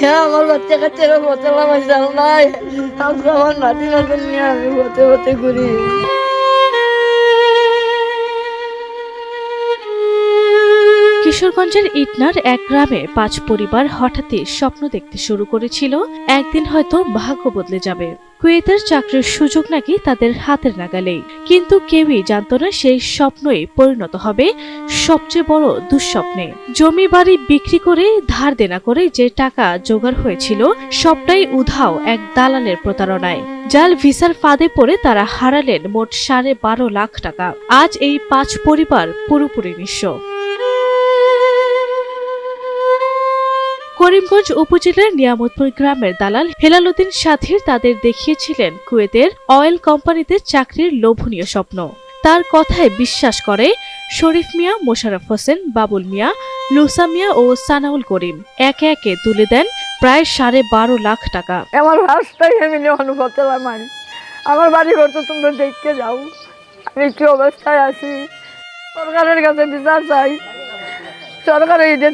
হ্যাঁ আমার বাচ্চা কাচ্চারা লাগাই চাল নাই। আজকে আমার নাতি নাতন নিয়ে আমি পথে পথে ঘুরি। কিশোরগঞ্জের ইটনার এক গ্রামে পাঁচ পরিবার হঠাৎই স্বপ্ন দেখতে শুরু করেছিল একদিন হয়তো ভাগ্য বদলে যাবে। কুয়েতের চাকরির সুযোগ নাকি তাদের হাতের নাগালেই। কিন্তু কেউই জানতো না সেই স্বপ্নই পরিণত হবে সবচেয়ে বড় দুঃস্বপ্নে। জমি বাড়ি বিক্রি করে ধার দেনা করে যে টাকা জোগাড় হয়েছিল, সবটাই উধাও এক দালালের প্রতারণায়। জাল ভিসার ফাঁদে পড়ে তারা হারালেন মোট সাড়ে বারো লাখ টাকা। আজ এই পাঁচ পরিবার পুরোপুরি নিঃস্ব। করিমগঞ্জ উপজেলার নিয়ামতপুর গ্রামের দালাল হেলালুদ্দিন সাথীর তাদের দেখিয়েছিলেন কুয়েতের অয়েল কোম্পানিতে চাকরির লোভনীয় স্বপ্ন। তার কথায় বিশ্বাস করে শরীফ মিয়া মোশারফ হোসেন, বাবুল মিয়া, লুসা মিয়া ও সানাউল করিম একে একে তুলে দেন প্রায় সাড়ে বারো লাখ টাকা। আমার রাস্তায় আমি অনুভূতি লাগাই আমার বাড়ি ঘর তো তোমরা দেখতে যাও। আমি কি অবস্থায় আছি? সরকারের কাছে বিচার চাই। সরকার এই যে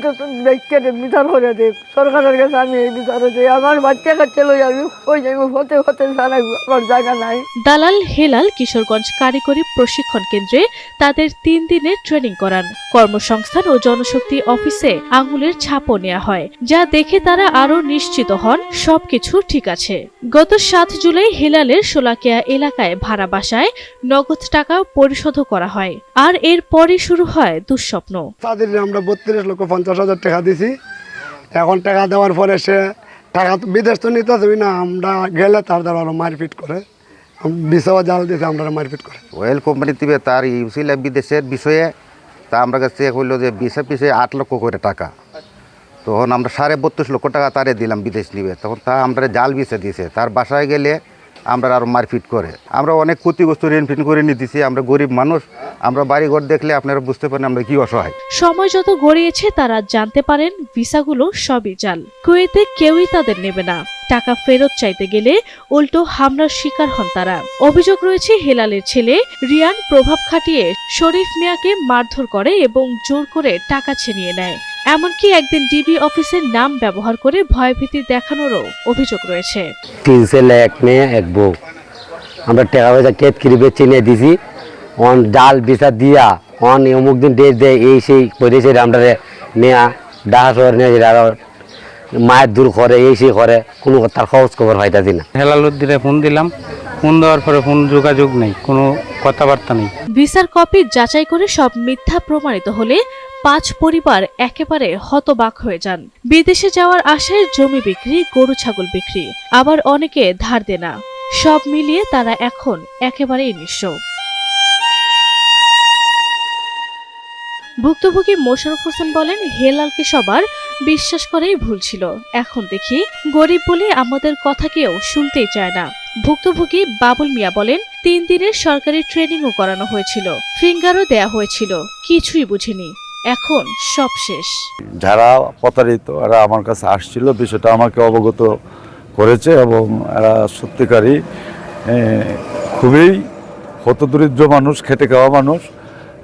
দেখতে বিচার করে দেখ সরকারের কাছে আমি এই বিচারে আমার বাচ্চা কাচ্চা লই আমি ওই হতে হতে ছাড়া আমার জায়গা নাই। দালাল হেলাল কিশোরগঞ্জ কারিগরি প্রশিক্ষণ কেন্দ্রে তাদের তিন দিনের ট্রেনিং করান। কর্মসংস্থান ও জনশক্তি অফিসে আঙুলের ছাপও নেওয়া হয়। যা দেখে তারা আরও নিশ্চিত হন সবকিছু ঠিক আছে। গত সাত জুলাই হেলালের সোলাকিয়া এলাকায় ভাড়া বাসায় নগদ টাকা পরিশোধ করা হয়। আর এরপরই শুরু হয় দুঃস্বপ্ন। তাদের আমরা বত্রিশ লক্ষ পঞ্চাশ হাজার টাকা দিছি। এখন টাকা দেওয়ার পরে সে টাকা বিদেশ তো নিতে আসবি না, আমরা গেলে তার দ্বারা মারপিট করে। বিষয় জাল দিয়েছে, আমরা মারপিট করে। অয়েল কোম্পানি দিবে তার ইউসিল বিদেশের বিষয়ে, তা আমরা কাছে হইল যে বিশে পিছিয়ে আট লক্ষ করে টাকা। তখন আমরা সাড়ে বত্রিশ লক্ষ টাকা তারে দিলাম বিদেশ নিবে। তখন তা আমরা জাল বিছে দিয়েছে তার বাসায় গেলে আমরা আরও মারপিট করে। আমরা অনেক ক্ষতিগ্রস্ত ঋণ ফিন করে নিতেছি, আমরা গরিব মানুষ, আমরা বাড়িঘর দেখলে আপনারা বুঝতে পারেন আমরা কি অসহায়। সময় যত গড়িয়েছে, তারা জানতে পারেন ভিসাগুলো সবই জাল। কুয়েতে কেউই তাদের নেবে না। টাকা ফেরত চাইতে গেলে উল্টো হামলার শিকার হন তারা। অভিযোগ রয়েছে, হেলালের ছেলে রিয়ান প্রভাব খাটিয়ে শরীফ মিয়াকে মারধর করে এবং জোর করে টাকা ছিনিয়ে নেয়। এমনকি একদিন ডিবি অফিসের নাম ব্যবহার করে ভয়ভীতি দেখানোরও অভিযোগ রয়েছে। তিন ছেলে এক মেয়ে এক বউ। আমরা টাকা পয়সা কেত কিরিবে চিনে দিছি। অন ডাল বিচার দিয়া অন অমুক দিন ডেট দেয় এই সেই করেছে আমরা নেয়া ডাহা শহর নিয়ে আরও মায়ের দূর করে এই সেই করে। কোনো তার খোঁজ খবর পাইতাছি না। হেলালুদ্দিনে ফোন দিলাম। ফোন দেওয়ার পরে ফোন যোগাযোগ নেই, কোনো কথাবার্তা নেই। ভিসার কপি যাচাই করে সব মিথ্যা প্রমাণিত হলে পাঁচ পরিবার একেবারে হতবাক হয়ে যান। বিদেশে যাওয়ার আশায় জমি বিক্রি, গরু ছাগল বিক্রি, আবার অনেকে ধার দেনা। সব মিলিয়ে তারা এখন একেবারেই নিঃস্ব। ভুক্তভোগী মোশারফ হোসেন বলেন, হেলালকে সবার বিশ্বাস করেই ভুল ছিল। এখন দেখি, গরিব বলে আমাদের কথা কেউ শুনতেই চায় না। ভুক্তভোগী বাবুল মিয়া বলেন, তিন দিনের সরকারি ট্রেনিংও করানো হয়েছিল। ফিঙ্গারও দেয়া হয়েছিল। কিছুই বুঝিনি। এখন সব শেষ। যারা প্রতারিত, এরা আমার কাছে আসছিল, বিষয়টা আমাকে অবগত করেছে এবং এরা সত্যিকারই খুবই হতদরিদ্র মানুষ, খেটে খাওয়া মানুষ।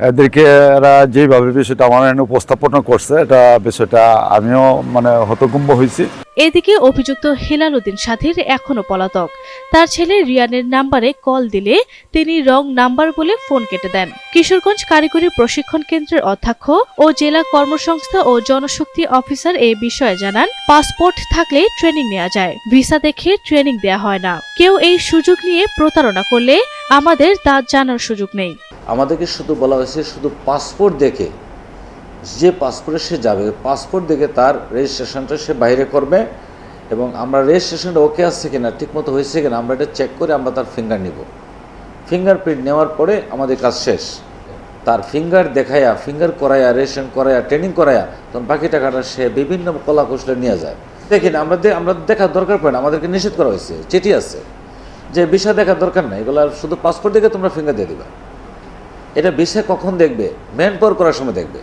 এদেরকে এরা যেভাবে বিষয়টা আমার উপস্থাপনা করছে, এটা বিষয়টা আমিও মানে হতকুম্ব হয়েছি। এদিকে অভিযুক্ত হেলাল উদ্দিন সাথীর এখনও পলাতক। তার ছেলে রিয়ানের নাম্বারে কল দিলে তিনি রং নাম্বার বলে ফোন কেটে দেন। কিশোরগঞ্জ কারিগরি প্রশিক্ষণ কেন্দ্রের অধ্যক্ষ ও জেলা কর্মসংস্থা ও জনশক্তি অফিসার এ বিষয়ে জানান, পাসপোর্ট থাকলে ট্রেনিং নেওয়া যায়, ভিসা দেখে ট্রেনিং দেয়া হয় না। কেউ এই সুযোগ নিয়ে প্রতারণা করলে আমাদের তা জানার সুযোগ নেই। আমাদেরকে শুধু বলা হয়েছে শুধু পাসপোর্ট দেখে যে পাসপোর্টে সে যাবে পাসপোর্ট দেখে তার রেজিস্ট্রেশনটা সে বাইরে করবে এবং আমরা রেজিস্ট্রেশনটা ওকে আসছে কিনা, ঠিকমতো হয়েছে কিনা, আমরা এটা চেক করে আমরা তার ফিঙ্গার নিব। ফিঙ্গারপ্রিন্ট নেওয়ার পরে আমাদের কাজ শেষ। তার ফিঙ্গার দেখায়া ফিঙ্গার করায়া, রেজিস্ট্রেশন করায়া ট্রেনিং করায়া, তখন বাকি টাকাটা সে বিভিন্ন কলা কৌশলে নিয়ে যায়। দেখেন, আমরা আমরা দেখার দরকার পড়ে না, আমাদেরকে নিষেধ করা হয়েছে, চিঠি আছে। যে বিষয় দেখার দরকার নাই, এগুলো শুধু পাসপোর্ট দেখে তোমরা ফিঙ্গার দিয়ে দিবা। এটা বিষয় কখন দেখবে? ম্যান পাওয়ার করার সময় দেখবে।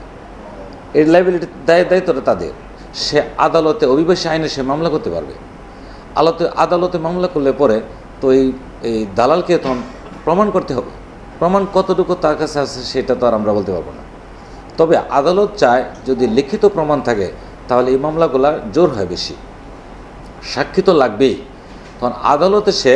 এর লাইবিলিটি দায় দায়িত্বটা তাদের। সে আদালতে, অভিবাসী আইনে সে মামলা করতে পারবে। আদালতে আদালতে মামলা করলে পরে তো এই এই দালালকে তখন প্রমাণ করতে হবে। প্রমাণ কতটুকু তার কাছে আছে সেটা তো আর আমরা বলতে পারব না। তবে আদালত চায় যদি লিখিত প্রমাণ থাকে, তাহলে এই মামলাগুলা জোর হয় বেশি। সাক্ষী তো লাগবেই। তখন আদালতে সে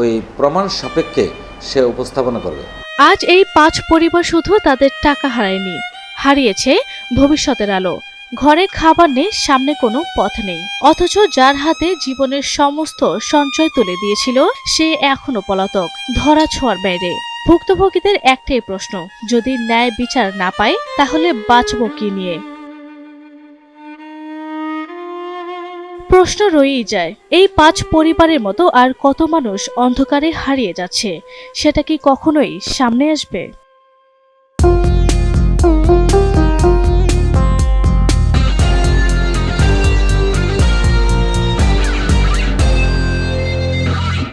ওই প্রমাণ সাপেক্ষে সে উপস্থাপনা করবে। আজ এই পাঁচ পরিবার শুধু তাদের টাকা হারায়নি, হারিয়েছে ভবিষ্যতের আলো। ঘরে খাবার নেই, সামনে কোনো পথ নেই। অথচ যার হাতে জীবনের সমস্ত সঞ্চয় তুলে দিয়েছিল, সে এখনও পলাতক, ধরা ছোঁয়ার বাইরে। ভুক্তভোগীদের একটাই প্রশ্ন, যদি ন্যায় বিচার না পায়, তাহলে বাঁচব কি নিয়ে? প্রশ্ন রয়েই যায়, এই পাঁচ পরিবারের মতো আর কত মানুষ অন্ধকারে হারিয়ে যাচ্ছে, সেটা কি কখনোই সামনে আসবে?